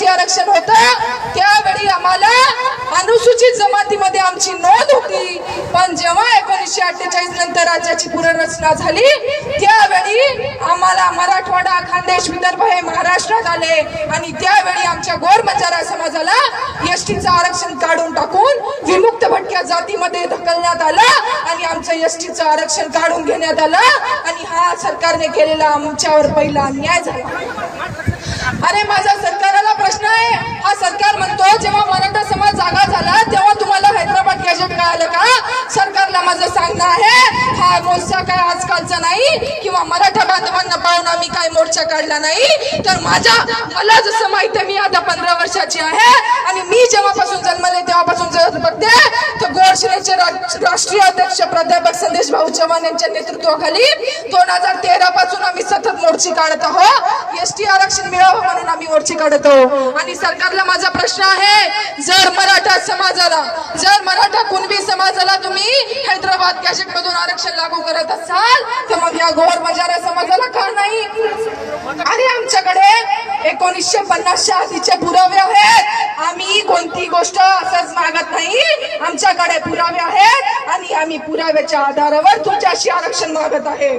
ST आरक्षण होतं त्यावेळी आम्हाला अनुसूचित जमातीमध्ये आमची नोंद होती. पण जेव्हा एकोणीसशे अठ्ठेचाळीस नंतर राज्याची पुनर्रचना झाली त्यावेळी आम्हाला मराठवाडा खानदेश विदर्भ हे महाराष्ट्रात आले. आणि त्यावेळी आमच्या गोरमचारा समाजाला एसटीचं आरक्षण काढून टाकून विमुक्त भटक्या जातीमध्ये ढकलण्यात आलं आणि आमचं एसटीचं आरक्षण काढून घेण्यात आलं. आणि हा सरकारने केलेला आमच्यावर पहिला अन्याय झाला. अरे माझा सरकार हा सरकार म्हणतो जेव्हा मराठा समाज जागा झाला तेव्हा तुम्हाला हैदराबाद गॅजेट मिळालं का? सरकारला माझं सांगणं आहे हा मोर्चा काय आजकालचा नाही किंवा मराठा बांधवांना पाहून आम्ही काय मोर्चा काढला नाही? तर माझ्या मला जसं माहीत आहे मी आता पंधरा वर्षाची आहे आणि मी जेव्हापासून जन्मले तेव्हापासून जर बघते तर गोडशिरेचे राष्ट्रीय अध्यक्ष प्राध्यापक संदेश भाऊ चव्हाण यांच्या नेतृत्वाखाली दोन हजार तेरा पासून आम्ही मोर्चे काढत आहोत. एसटी आरक्षण मिळावं म्हणून आम्ही मोर्चे काढत आहोत. आणि सरकारला माझा प्रश्न आहे जर मराठा समाजाला जर मराठा कुणबी समाजाला तुम्ही हैदराबाद गॅजेट मधून आरक्षण लागू करत असाल तर मग या गोर बंजारा समाजाला का नाही. आणि आमच्याकडे एकोणीसशे पन्नासच्या आधीचे पुरावे आहेत. आम्ही कोणती गोष्ट असंच मागत नाही. आमच्याकडे पुरावे आहेत आणि आम्ही पुराव्याच्या आधारावर तुमच्याशी आरक्षण मागत आहे.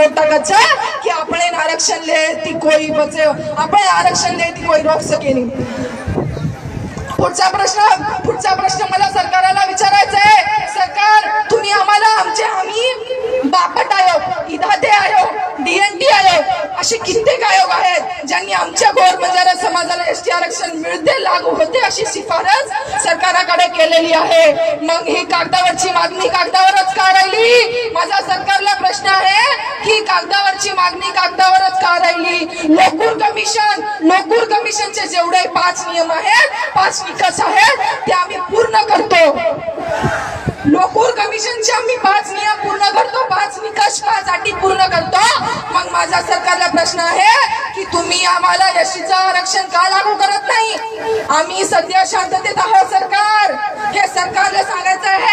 बोलता कच्चा कि अपने आरक्षण ले ती कोई बचे. अपने आरक्षण ले ती कोई रोक सके नहीं पुढचा प्रश्न पुढचा प्रश्न मला सरकारला विचारायचा आहे. सरकार तुम्ही आम्हाला आमचे आम्ही बापट आयोग इदाते आयोग डीएनटी आयोग असे कित्येक आयोग आहेत ज्यांनी आमच्या गोर बंजारा समाजाला एस टी आरक्षण मिळते लागू होते अशी शिफारस सरकाराकडे केलेली आहे. मग ही कागदावरची मागणी कागदावरच का राहिली? माझा सरकारला प्रश्न आहे ही कागदावरची मागणी कागदावरच का राहिली? लोकूर कमिशन लोकूर कमिशनचे जेवढे पाच नियम आहेत पाच निकष आहेत ते आम्ही पूर्ण करतो. लोकूर कमिशनचे आम्ही पाच नियम पूर्ण करतो पाच निकष पाच अटी पूर्ण करतो. मग माझा सरकारला प्रश्न आहे की तुम्ही आम्हाला यशीचं आरक्षण का लागू करत नाही? आम्ही सध्या शांततेत आहोत सरकार. हे सरकारला सांगायचं आहे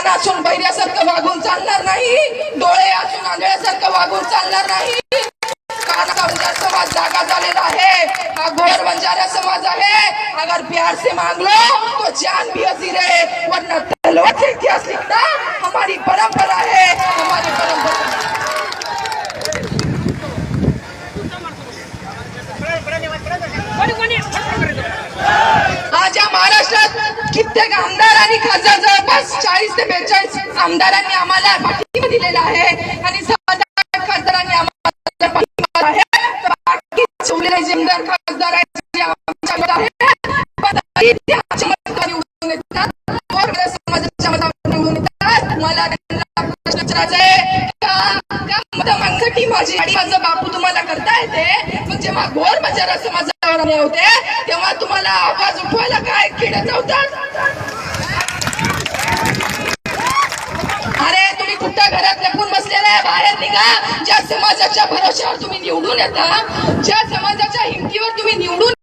कान असून बैऱ्यासारखं वागून चालणार नाही. डोळे असून आंधळ्यासारखं वागून चालणार नाही. काना समाज जागा झालेला आहे हा बंजारा समाज आहे. अगर प्यार से मांग लो तो जान भी वरना तलवार से इतिहास लिखना हमारी परंपरा है हमारी परंपरा आज या महाराष्ट्रात कित्येक आमदार आणि खासदार जवळपास चाळीस ते बेचाळीस आमदारांनी आम्हाला पाठिंबा दिलेला आहे. आणि खासदारांनी आम्हाला पाठिंबा आहे. बाकी खासदार मला त्यांना प्रश्न विचारायचा आहे माझी माझं बापू तुम्हाला करता येते? पण जेव्हा घोर बजारा असं आले होते तेव्हा तुम्हाला आवाज उठवायला काय खेळत नव्हता? अरे घरात लपून बसलेला आहे? बाहेर निघा ज्या समाजाच्या भरोश्यावर तुम्ही निवडून येता ज्या समाजाच्या हिमतीवर तुम्ही निवडून